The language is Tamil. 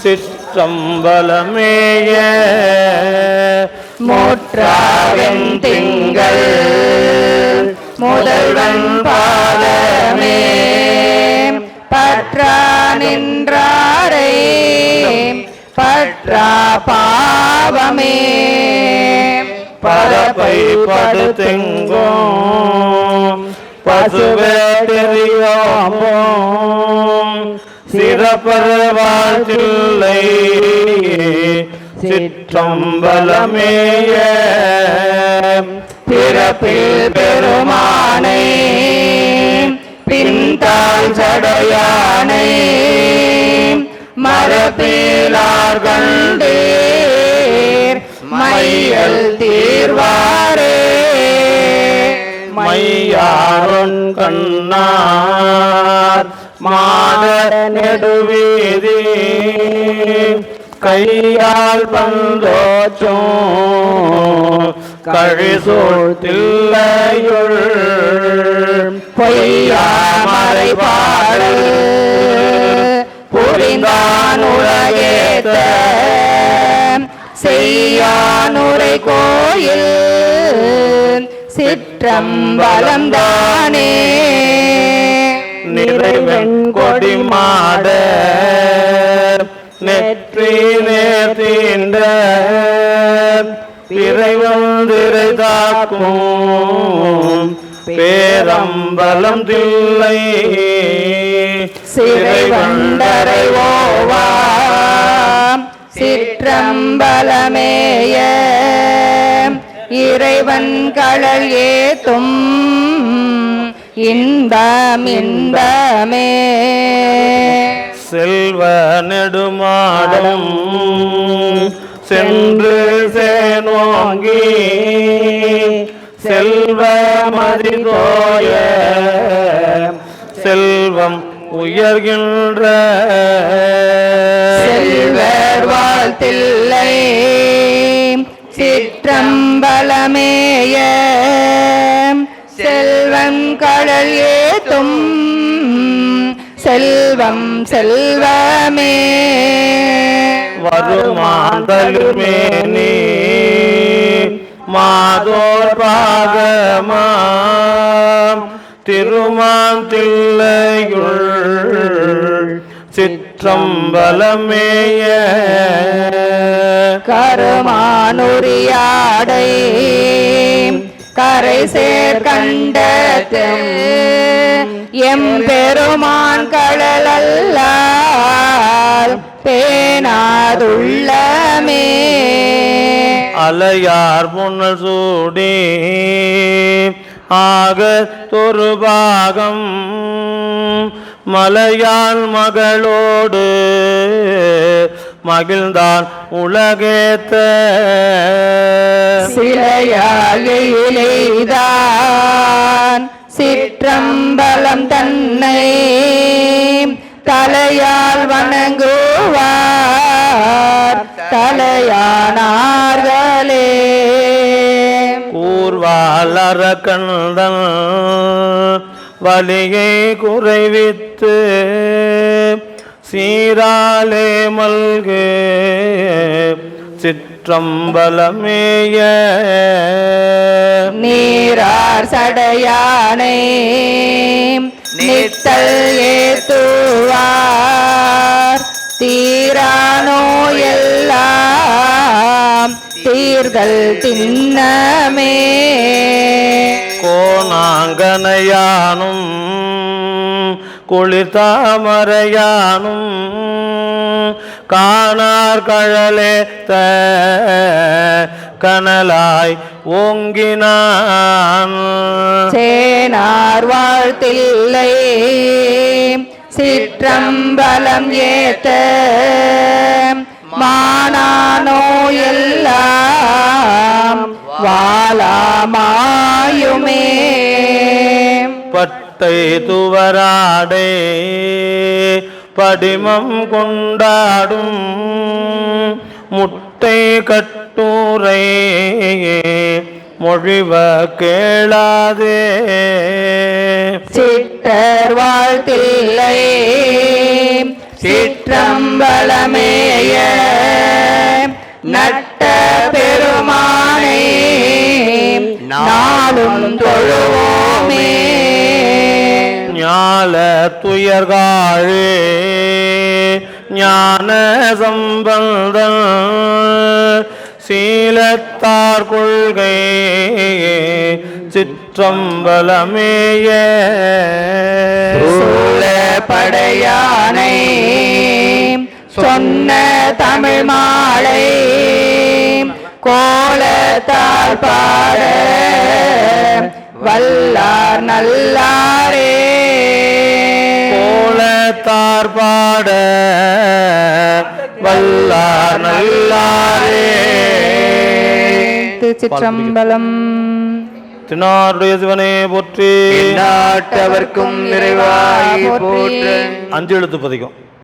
சிற்றம்பலமேய முற்றாவின் திங்கள் முதல்வன் பாதமே பற்றா நின்றாரே பற்றா பாவமே பரப்பை படுத்தெங்கும் பசுவேட்டெறியோம் சிறப்பர சிற்றம்பலமேய பிறப்பில் பெருமானை பின்தாள் சடையானை மரபிலார் கண்டீர் மையல் தீர்வாரே. மையாருண் கண்ணார். மாத நெடுவீதி கையால் பந்தோச்சும். கழிசூழ் பொய்யா மறைபாடு பாடல் புரிந்தான் உலகேத்த செய்யானுரை கோயில் சிற்றம்பலம் தானே நிறைவெண் கொடி மாட நெற்றி நேர்த்தீண்ட. பிறைவந்திரை தாக்கும் பேரம்பலம் தில்லை. சிறை வண்டரை ஓவாம் சிற்றம்பலமேய. இறைவன் கடல் ஏத்தும் இன்பம் இன்பமே. செல்வ நெடுமாடம் சென்று சேனோங்கி செல்வ மதிதோய செல்வம் உயர்கின்ற. செல்வர் வாழ்த்தில்லை. சிற்றம்பலமேய செல்வம் கடல் ஏத்தும். செல்வம் செல்வமே. வருமாந்தலுமேனி மாதோர் பாகமாம் திருமான் தில்லையுள். சிற்றம்பலமேய. கருமானுரியாடை கரை சேர் கண்டத்தில் எம்பெருமான் கடலல்லால் பேனாதுள்ளமே அலையார் முன்னல் சூடி. ஆக தொருபாகம் மலையான் மகளோடு மகிழ்ந்தான் உலகேத்த. சிலையாகிலேதான் சிற்றம்பலம் தன்னை தலையால் வணங்குவார். தலையானார்களே. கூர்வாலர கண்டன் வலியை குறைவித்து சீராலே மல்கு சிற்றம்பலமேய. நீரார் சடையானை நித்தல் ஏத்துவார். தீரானோ எல்லாம் தீர்தல் தின்னமே. கோணாங்கனையானும் குளிர்தாமரையானும் காணார் கழலே த கனலாய் ஓங்கினான். சேனார் வாழ்த்தில்லை சிற்றம்பலம் ஏத்த மானானோ எல்லாம் வாலாமாயுமே பட்டை துவராடே படிமம் கொண்டாடும் முட்டை கட்டூரை. மொழிவ கேளாதே. சிட்டர் வாழ்த்தில்லை. சிற்றம்பலமேய. நட்ட பெருமானை. நாளும் தொழுவோமே. ஞால துயர்காழே ஞான சம்பந்தம் சீலத்தார் கொள்கை சிற்றம்பலமேய. சூழ படையானை சொன்ன தமிழ் மாலை கோலத்தால் பாட வல்லார் நல்லார் கோலத்தார் பாட வல்லார் நல்லாரே. திருச்சிற்றம்பலம். திருநாருடைய சிவனே போற்றி. நாட்டவர்க்கும் நிறைவாய் போற்று. அஞ்சு எழுத்து பதிக்கும்